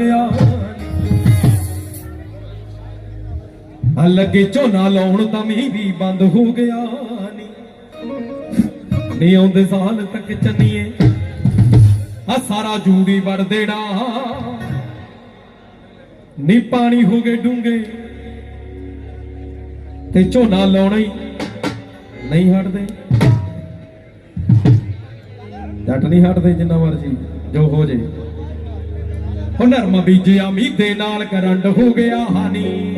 ਗਿਆ ਆ ਲੱਗੇ ਝੋਨਾ ਲਾਉਣ ਤਾਂ ਮੀਂਹ ਵੀ ਬੰਦ ਹੋ ਗਿਆ ਨੀ। ਨੀ ਆਉਂਦੇ ਸਾਲ ਤੱਕ ਚੰਨੀਏ। ਆ ਸਾਰਾ ਜੂੜੀ ਵੜ ਦੇਣਾ ਨੀ ਪਾਣੀ ਹੋ ਗਏ ਡੂੰਗੇ ਤੇ ਝੋਨਾ ਲਾਉਣਾ ਹੀ ਨਹੀਂ ਹਟਦੇ। ਜੱਟ ਨਹੀਂ ਹਟਦੇ ਜਿੰਨਾ ਮਰਜ਼ੀ ਜੋ ਹੋ ਜੇ। ਹੋ ਨਰਮ ਬੀਜਿਆ ਮੀਂਹ ਦੇ ਨਾਲ ਕਰੰਟ ਹੋ ਗਿਆ ਹਾਨੀ।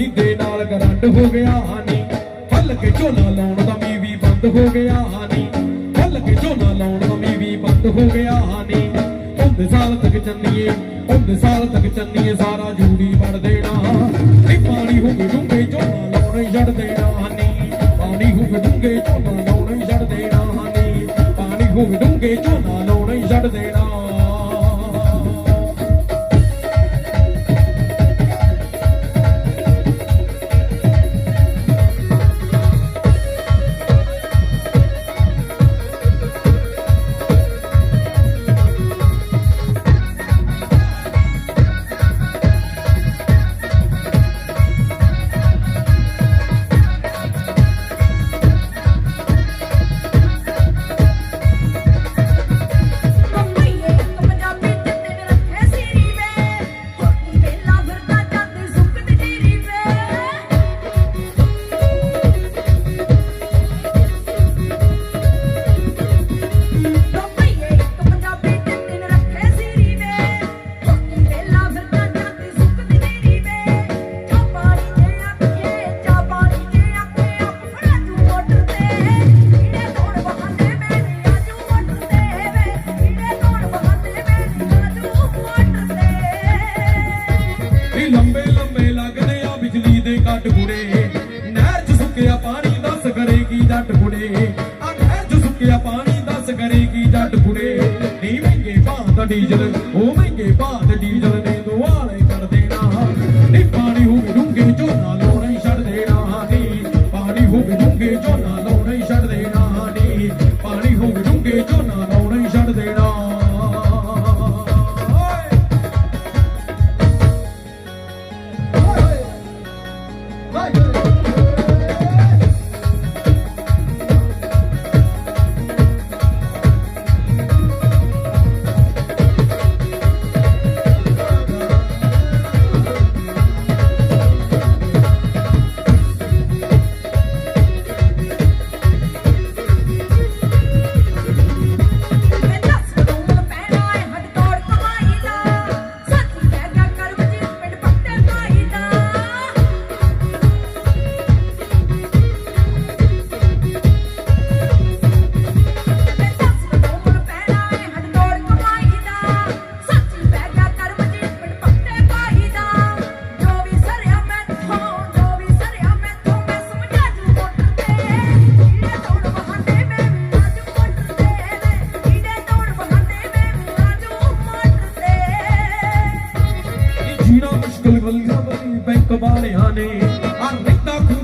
ਬੀਜਿਆ ਨਾਲ ਕਰੰਟ ਹੋ ਗਿਆ ਹਾਨੀ। ਫੁੱਲ ਕੇ ਝੋਨਾ ਲਾਉਣ ਦਾ ਮੀਂਹ ਵੀ ਬੰਦ ਹੋ ਗਿਆ ਹਾਨੀ। ਫੁੱਲ ਕੇ ਝੋਨਾ ਲਾਉਣ ਦਾ ਮੀਂਹ ਵੀ ਬੰਦ ਹੋ ਗਿਆ ਹਾਨੀ। ਹੁੰਦੇ ਸਾਲ ਤੱਕ ਚੰਨੀਏ ਹੁੰਦੇ ਸਾਲ ਤੱਕ ਚੰਨੀਏ ਸਾਰਾ ਜੂੜੀ ਵੜ ਦੇਣਾ। ਨਹੀਂ ਪਾਣੀ ਹੋ ਗਏ ਡੂੰਘੇ ਝੋਨਾ ਲਾਉਣਾ ਹੀ ਛੱਡ ਦੇਣਾ ਹਾਨੀ। ਪਾਣੀ ਹੋ ਗਏ ਡੂੰਘੇ ਝੋਨਾ ਲਾਉਣਾ ਹੀ ਛੱਡ ਦੇਣਾ ਹਾਨੀ। ਪਾਣੀ ਹੋ ਗਏ ਡੂੰਘੇ ਝੋਨਾ ਲਾਉਣਾ ਹੀ ਛੱਡ ਦੇਣਾ ਤੇ ਲੰਬੇ ਲੰਬੇ ਲੱਗਦੇ ਆ ਬਿਜਲੀ ਦੇ ਕੱਟ ਗੁੜੇ ਨਹਿਰ 'ਚ ਸੁੱਕਿਆ ਪਾਣੀ ਦੱਸ ਕਰੇਗੀ ਜੱਟ ਗੁੜੇ ਆ ਨਹਿਰ 'ਚ ਸੁੱਕਿਆ ਪਾਣੀ ਦੱਸ ਕਰੇਗੀ ਜੱਟ ਗੁੜੇ ਨੀ ਮਹਿੰਗੇ ਭਾਅ ਦਾ ਡੀਜ਼ਲ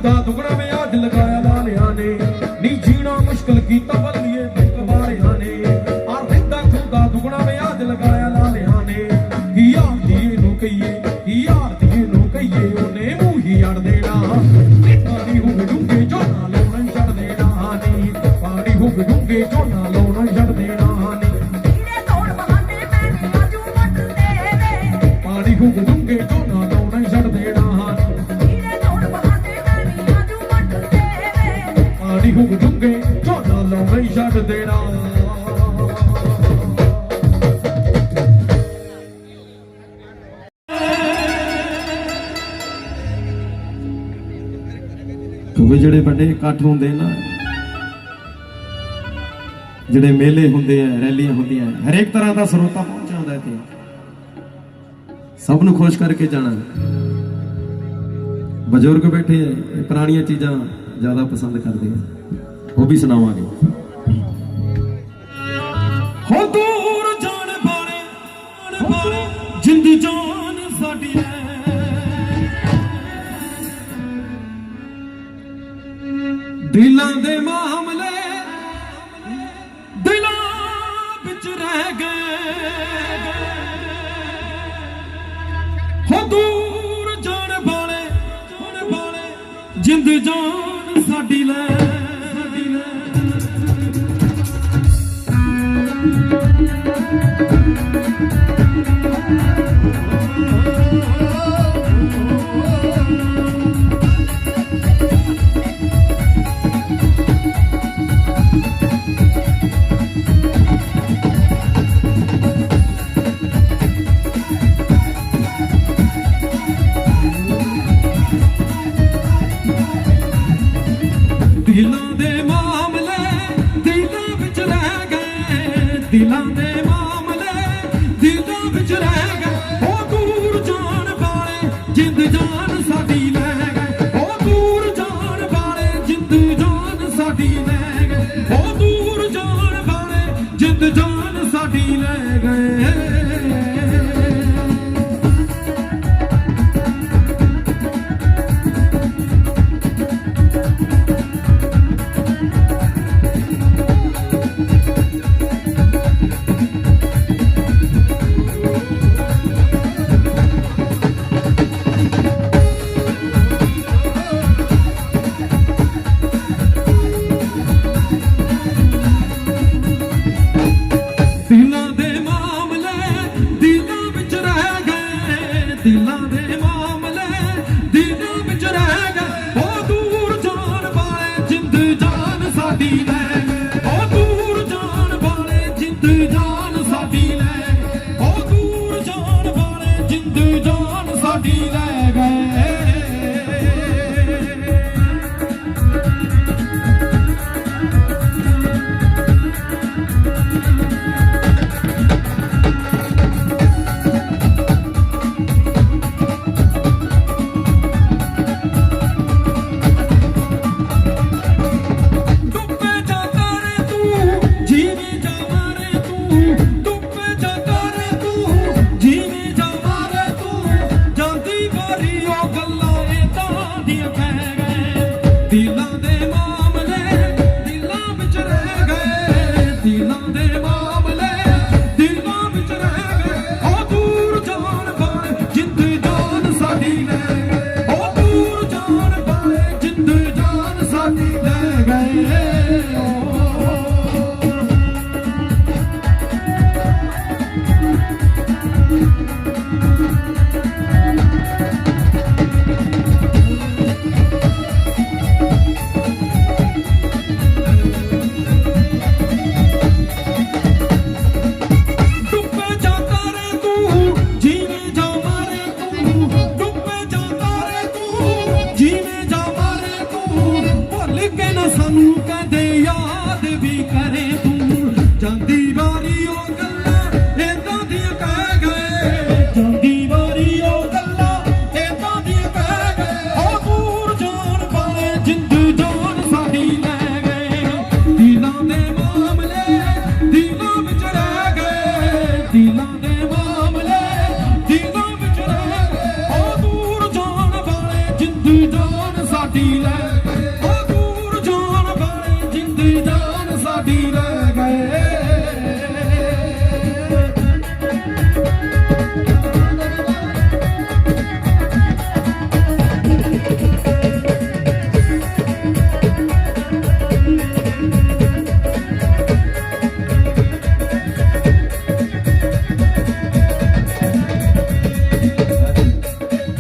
ਰਹਿੰਦਾ ਖੁੰਦਾ ਦੁਗਣਾ ਮੈਂ ਅੱਜ ਲਗਾਇਆ ਲਾਲਿਆਂ ਨੇ। ਨੀ ਜੀਣਾ ਮੁਸ਼ਕਲ ਕੀਤਾ ਬੱਲੀਏ ਬੈਂਕ ਵਾਲਿਆਂ ਨੇ। ਆ ਰਹਿੰਦਾ ਖੁੰਦਾ ਦੁਗਣਾ ਮੈਂ ਅੱਜ ਲਗਾਇਆ ਲਾਲਿਆਂ ਨੇ। ਕੀ ਯਾਰ ਨੂੰ ਕਹੀਏ, ਕੀ ਯਾਰ ਨੂੰ ਕਹੀਏ, ਉਹਨੇ ਮੂੰਹ ਹੀ ਅੜ ਦੇਣਾ। ਨੀ ਪਾਣੀ ਹੋ ਡੂੰਘੇ ਝੋਨਾ ਲਾਉਣਾ ਛੱਡ ਦੇਣਾ ਨੀ। ਪਾਣੀ ਹੋ ਡੂੰਘੇ ਝੋਨਾ ਵੱਡੇ ਇਕੱਠ ਹੁੰਦੇ ਨਾ, ਜਿਹੜੇ ਮੇਲੇ ਹੁੰਦੇ ਆ, ਰੈਲੀਆਂ ਹੁੰਦੀਆਂ, ਹਰੇਕ ਤਰ੍ਹਾਂ ਦਾ ਸਰੋਤਾ ਪਹੁੰਚਾਉਂਦਾ ਇੱਥੇ। ਸਭ ਨੂੰ ਖੁਸ਼ ਕਰਕੇ ਜਾਣਾ। ਬਜ਼ੁਰਗ ਬੈਠੇ ਆ ਪੁਰਾਣੀਆਂ ਚੀਜ਼ਾਂ ਜ਼ਿਆਦਾ ਪਸੰਦ ਕਰਦੇ ਆ। ਉਹ ਵੀ ਸੁਣਾਵਾਂਗੇ। ਹੋ ਦੂਰ ਜਾਣ ਬਾਰੇ ਜਿੰਦ ਜਾਨ ਦਿਲਾਂ ਦੇ ਮਾਮਲੇ ਦਿਲਾਂ ਵਿੱਚ ਰਹਿ ਗਏ। ਹੋ ਦੂਰ ਜਾਣ ਵਾਲੇ ਜਿੰਦ ਜਾਨ ਸਾਡੀ ਲੈ through the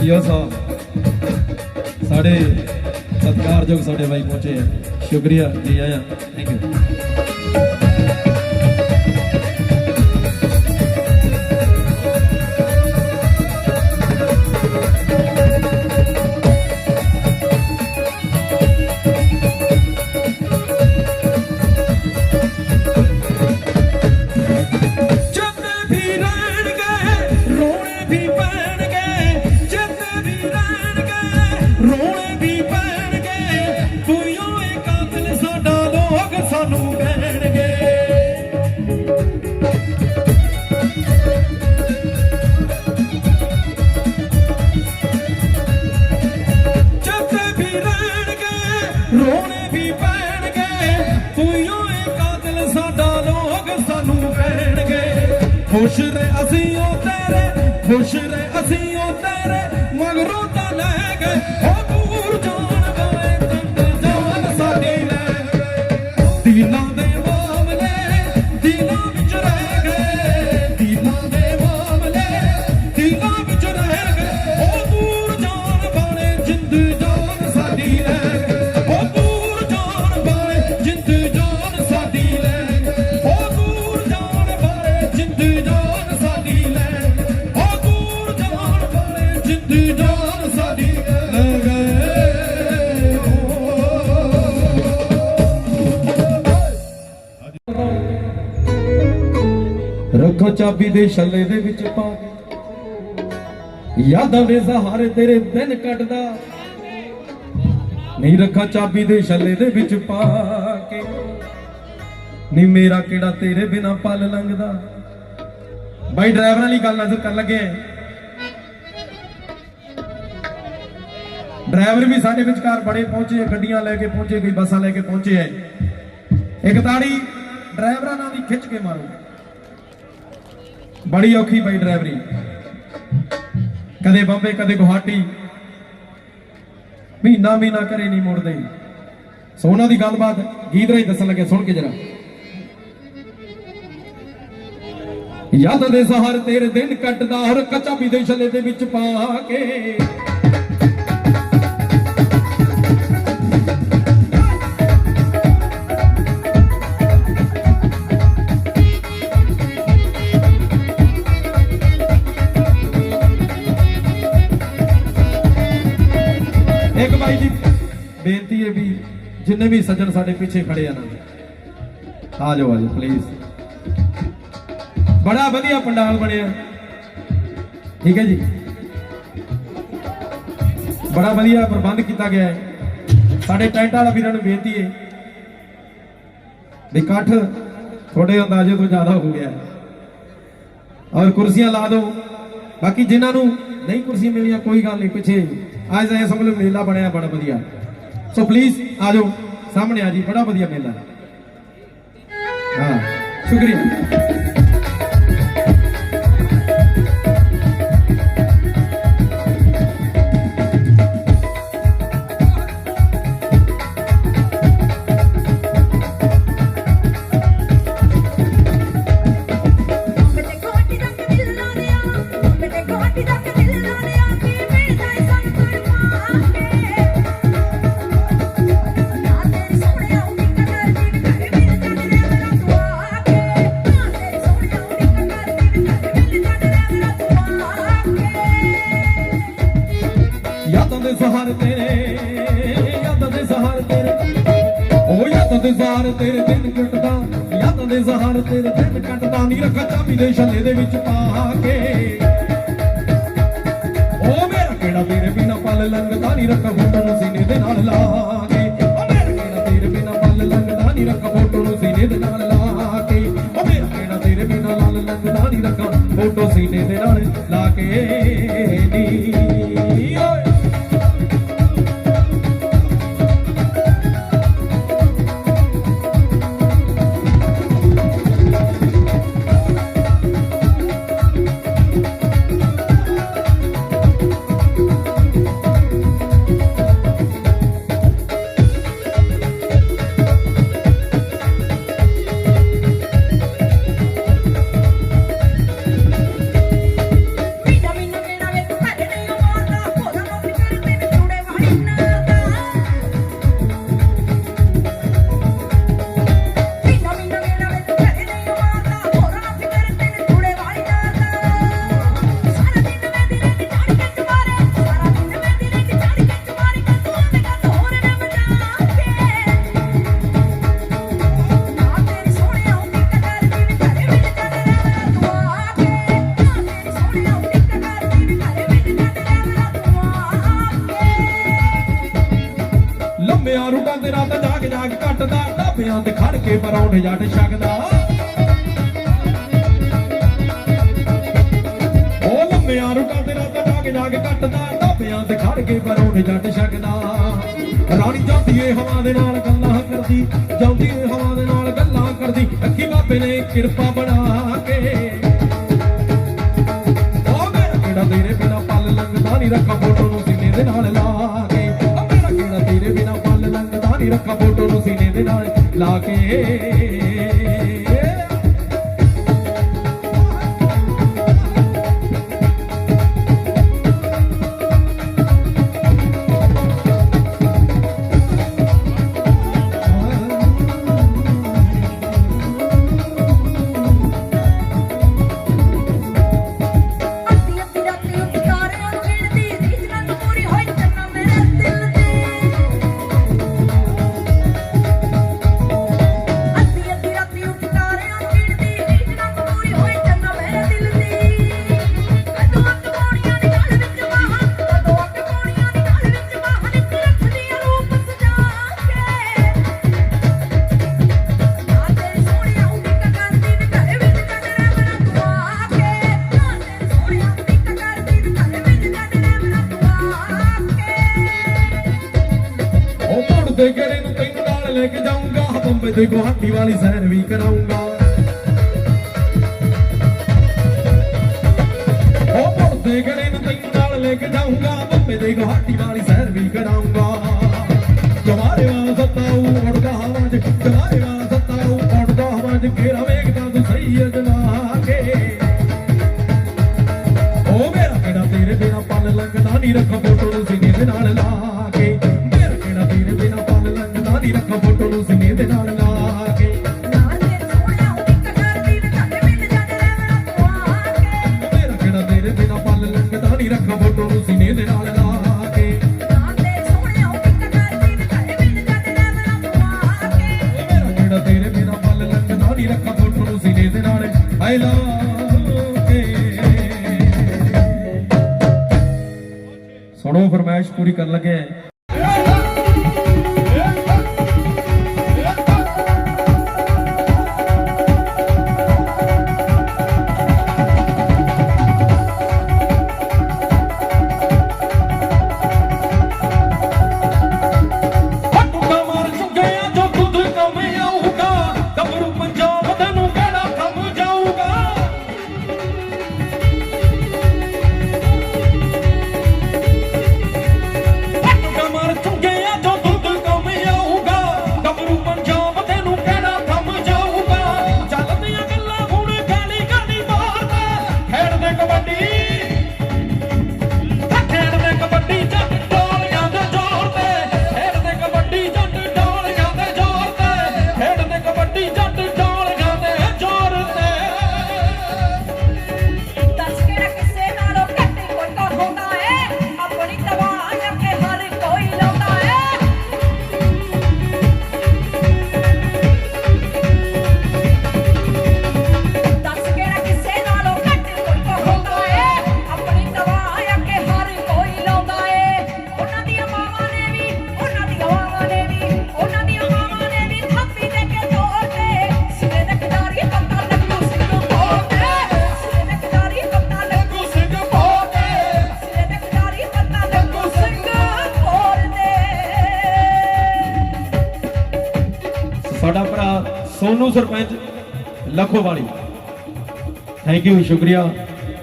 ਸੀਓ ਸਾਹਿਬ ਸਾਡੇ ਸਤਿਕਾਰਯੋਗ ਸਾਡੇ ਬਾਈ ਪਹੁੰਚੇ ਆ। ਸ਼ੁਕਰੀਆ ਜੀ ਆਇਆਂ। ਥੈਂਕ ਯੂ ਤੇਰੇ ਚਾਬੀ ਦੇ ਛੱਲੇ ਦੇ ਵਿੱਚ ਪਾ। ਕੇ ਯਾਦਾਂ ਦੇ ਸਹਾਰੇ ਤੇਰੇ ਦਿਨ ਕੱਟਦਾ ਨਹੀਂ ਰੱਖਾ ਚਾਬੀ ਦੇ ਛੱਲੇ ਦੇ ਵਿੱਚ ਪਾ ਕੇ। ਨਹੀਂ ਮੇਰਾ ਕਿਹੜਾ ਤੇਰੇ ਬਿਨਾ ਪਲ ਲੰਘਦਾ। ਬਾਈ ਡਰਾਈਵਰ ਵਾਲੀ ਗੱਲ ਨਜ਼ਰ ਕਰਨ ਲੱਗੇ ਆਂ। ਡਰਾਈਵਰ ਵੀ ਸਾਡੇ ਵਿਚਕਾਰ ਬੜੇ ਪਹੁੰਚੇ ਗੱਡੀਆਂ ਲੈ ਕੇ ਪਹੁੰਚੇ, ਕੋਈ ਬੱਸਾਂ ਲੈ ਕੇ ਪਹੁੰਚੇ ਐ ਇੱਕ ਤਾੜੀ ਡਰਾਈਵਰਾਂ ਨਾਲ ਦੀ ਖਿੱਚ ਕੇ ਮਾਰੋ। ਬੜੀ ਔਖੀ ਬਾਈ ਡਰਾਈਵਰੀ। ਕਦੇ ਬੰਬੇ, ਕਦੇ ਗੁਹਾਟੀ। ਮਹੀਨਾ ਮਹੀਨਾ ਕਰੇ ਨਹੀਂ ਮੁੜਦੇ। ਸੋ ਉਹਨਾਂ ਦੀ ਗੱਲਬਾਤ ਗੀਤ ਰਾਹੀਂ ਦੱਸਣ ਲੱਗੇ, ਸੁਣ ਕੇ ਜਰਾ। ਯਾਦ ਦੇ ਸਹਾਰ ਤੇਰੇ ਦਿਨ ਕੱਟਦਾ, ਹਰ ਕੱਚਾ ਵੀ ਦੇ ਦੇ ਵਿੱਚ ਪਾ ਕੇ। ਜਿੰਨੇ ਵੀ ਸੱਜਣ ਸਾਡੇ ਪਿੱਛੇ ਖੜੇ ਆ ਨਾ। ਆ ਜਾਓ ਆ ਜਾਓ ਪਲੀਜ਼ ਬੜਾ ਵਧੀਆ ਪੰਡਾਲ ਬਣਿਆ। ਠੀਕ ਹੈ ਜੀ। ਬੜਾ ਵਧੀਆ ਪ੍ਰਬੰਧ ਕੀਤਾ ਗਿਆ ਹੈ। ਸਾਡੇ ਟੈਂਟ ਵਾਲਾ ਵੀਰਾਂ ਨੂੰ ਬੇਨਤੀ ਹੈ ਵੀ ਇਕੱਠ ਤੁਹਾਡੇ ਅੰਦਾਜ਼ੇ ਤੋਂ ਜ਼ਿਆਦਾ ਹੋ ਗਿਆ ਔਰ ਕੁਰਸੀਆਂ ਲਾ ਦਿਓ। ਬਾਕੀ ਜਿਨ੍ਹਾਂ ਨੂੰ ਨਹੀਂ ਕੁਰਸੀ ਮਿਲੀਆਂ, ਕੋਈ ਗੱਲ ਨਹੀਂ, ਪਿੱਛੇ ਅੱਜ ਐ ਸਮਝ ਲਓ ਮੇਲਾ ਬਣਿਆ, ਬੜਾ ਵਧੀਆ। ਸੋ ਪਲੀਜ਼ ਆ ਜਾਓ। ਸਾਹਮਣੇ ਆ ਜੀ ਬੜਾ ਵਧੀਆ ਮੇਲਾ। ਹਾਂ ਸ਼ੁਕਰੀਆ। ਦੇ ਸਹਾਰੇ ਤੇਰੇ ਦਿਨ ਕੱਟਦਾ, ਯਾਦਾਂ ਦੇ ਸਹਾਰੇ ਤੇਰੇ ਦਿਨ ਕੱਟਦਾ ਨਹੀਂ ਰੱਖਾ ਚਾਬੀ ਦੇ ਛੱਲੇ ਦੇ ਵਿੱਚ ਪਾ ਕੇ। ਉਹ ਮੇਰਾ ਕਿਹੜਾ ਤੇਰੇ ਬਿਨਾ ਪਲ ਲੰਘਦਾ ਨਹੀਂ ਰੱਖਾ ਫੋਟੋ ਨੂੰ ਸੀਨੇ ਦੇ ਨਾਲ ਲਾ ਕੇ। ਉਹ ਮੇਰਾ ਕਿਹੜਾ ਤੇਰੇ ਬਿਨਾ ਪਲ ਲੰਘਦਾ ਨਹੀਂ ਰੱਖਾ ਫੋਟੋ ਨੂੰ ਸੀਨੇ ਦੇ ਨਾਲ ਲਾ ਕੇ। ਉਹ ਮੇਰਾ ਕਿਹੜਾ ਤੇਰੇ ਬਿਨਾ ਲਾਲ ਲੰਘਦਾ ਨਹੀਂ ਰੱਖਾ ਫੋਟੋ ਸੀਨੇ ਦੇ ਨਾਲ ਲਾ ਕੇ। ਨੀ। ਓਏ ਕੇ ਜੱਟ ਛਕਦਾ। ਉਹ ਲੰਮਿਆਂ ਰੁਟਾ ਤੇਰਾ ਤਟਾ ਕੇ ਜਾ ਕੇ ਕੱਟਦਾ ਟੋਪਿਆਂ ਤੇ ਖੜ ਕੇ ਪਰੋਂ ਜੱਟ ਛਕਦਾ। ਰਾਣੀ ਜਾਂਦੀ ਏ ਹਵਾ ਦੇ ਨਾਲ ਗੱਲਾਂ ਕਰਦੀ, ਜਾਂਦੀ ਏ ਹਵਾ ਦੇ ਨਾਲ ਗੱਲਾਂ ਕਰਦੀ, ਅੱਖੀ ਬਾਬੇ ਨੇ ਕਿਰਪਾ ਬਣਾ ਕੇ। ਉਹ ਮੇਰਾ ਕਿਹੜਾ ਤੇਰੇ ਬਿਨਾ ਪਲ ਲੰਘਦਾ ਨਹੀਂ ਰੱਖਾ ਫੋਟੋ ਨੂੰ ਸੀਨੇ ਦੇ ਨਾਲ ਲਾ ਕੇ। ਉਹ ਮੇਰਾ ਕਿਹੜਾ ਤੇਰੇ ਬਿਨਾ ਪੱਲ ਲੰਘਦਾ ਨਹੀਂ ਰੱਖਾ ਫੋਟੋ ਨੂੰ ਸੀਨੇ ਦੇ ਨਾਲ ਲਾ ਕੇ। ਲੈ ਕੇ ਜਾਊਂਗਾ, ਬੰਬੇ ਦੇ ਗੁਹਾਟੀ ਵਾਲੀ ਸੈਰ ਵੀ ਕਰਾਊਂਗਾ। ਉਹ ਮੁੜਦੇ ਗੇੜੇ ਨੂੰ ਤੈਨੂੰ ਨਾਲ ਲੈ ਕੇ ਜਾਊਂਗਾ, ਬੰਬੇ ਦੇ ਗੁਹਾਟੀ ਵਾਲੀ ਸੈਰ ਵੀ ਕਰਾਊਂਗਾ। ਜਵਾਰੇ ਵਾਂ ਸਤਾਉ ਉੜਦਾ ਹਵਾਂ 'ਚ ਜਵਾਰੇ ਵਾਂ ਸਤਾਉ ਉੜਦਾ ਹਵਾਂ 'ਚ ਘੇਰਾ ਵੇਖਦਾ ਤੂੰ ਸਹੀ ਅਜਨਾ ਕੇ ਉਹ ਮੇਰਾ ਕਿਹੜਾ ਤੇਰੇ ਬਿਨਾ ਪਲ ਲੰਘਦਾ ਨਹੀਂ ਰੱਖ ਨਹੀਂ ਰੱਖਾ ਫੋਟੋ ਨੂੰ ਸੀਨੇ ਦੇ ਨਾਲ ਲਾ ਕੇ। ਨਾ ਤੇਰੀ ਮੇਰਾ ਪਲ ਲੰਘਦਾ ਨਹੀਂ ਰੱਖਾ ਫੋਟੋ ਨੂੰ ਸੀਨੇ ਦੇ ਨਾਲ ਆਈ ਲਵ ਸੁਣੋ ਫਰਮਾਇਸ਼ ਪੂਰੀ ਕਰਨ ਲੱਗੇ ਲਖੋਵਾਲੀ ਥੈਂਕ ਯੂ ਸ਼ੁਕਰੀਆ।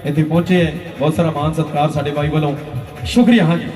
ਇੱਥੇ ਪਹੁੰਚੇ ਹੈ। ਬਹੁਤ ਸਾਰਾ ਮਾਨ ਸਤਿਕਾਰ ਸਾਡੇ ਬਾਈ ਵੱਲੋਂ। ਸ਼ੁਕਰੀਆ, ਹਾਂਜੀ।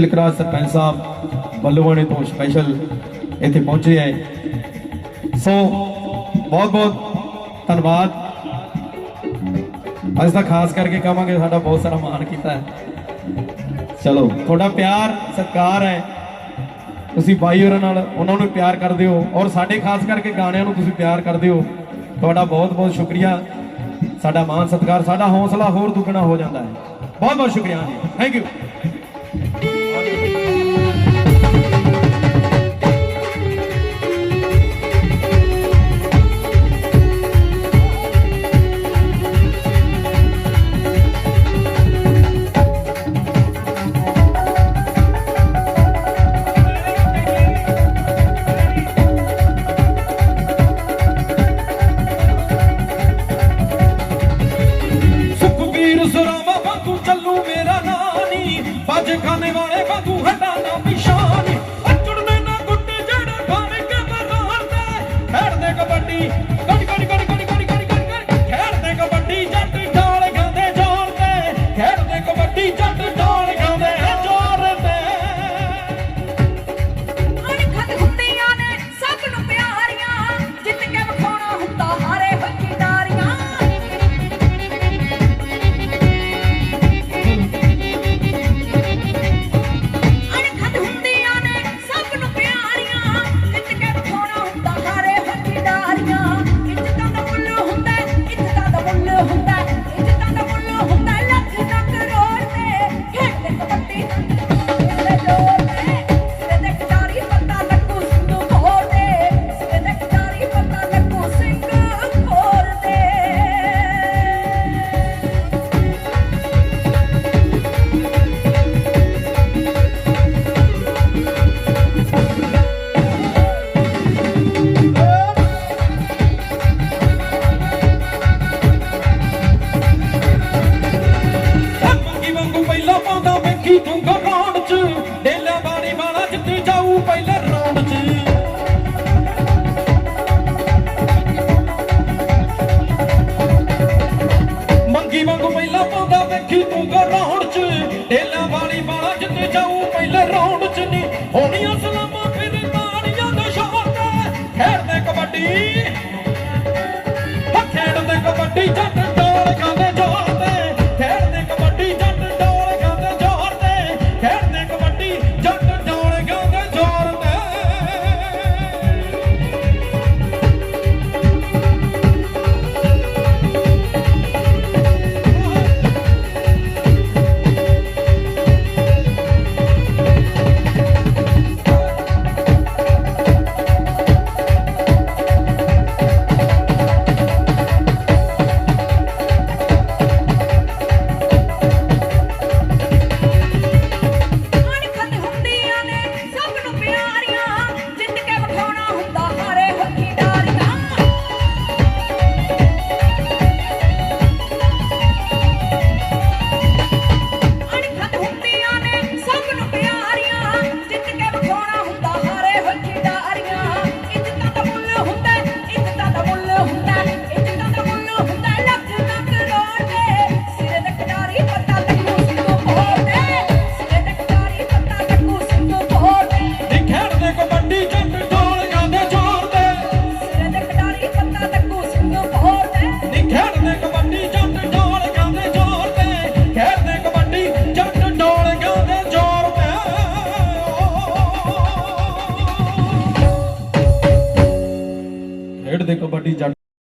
ਤਿਲਕਰਾਜ ਸਰਪੰਚ ਸਾਹਿਬ ਬੱਲੂਆਣੇ ਤੋਂ ਸਪੈਸ਼ਲ ਇੱਥੇ ਪਹੁੰਚੇ ਹੈ ਸੋ ਬਹੁਤ ਬਹੁਤ ਧੰਨਵਾਦ। ਅੱਜ ਤਾਂ ਖਾਸ ਕਰਕੇ ਕਹਾਂਗੇ ਸਾਡਾ ਬਹੁਤ ਸਾਰਾ ਮਾਣ ਕੀਤਾ ਹੈ। ਚਲੋ, ਤੁਹਾਡਾ ਪਿਆਰ, ਸਤਿਕਾਰ ਹੈ। ਤੁਸੀਂ ਬਾਈ ਹੋਰਾਂ ਨਾਲ ਉਹਨਾਂ ਨੂੰ ਪਿਆਰ ਕਰਦੇ ਹੋ ਔਰ ਸਾਡੇ ਖਾਸ ਕਰਕੇ ਗਾਣਿਆਂ ਨੂੰ ਤੁਸੀਂ ਪਿਆਰ ਕਰਦੇ ਹੋ। ਤੁਹਾਡਾ ਬਹੁਤ ਬਹੁਤ ਸ਼ੁਕਰੀਆ। ਸਾਡਾ ਮਾਣ, ਸਤਿਕਾਰ, ਸਾਡਾ ਹੌਸਲਾ ਹੋਰ ਦੁੱਗਣਾ ਹੋ ਜਾਂਦਾ ਹੈ। ਬਹੁਤ ਬਹੁਤ ਸ਼ੁਕਰੀਆ ਜੀ। Thank you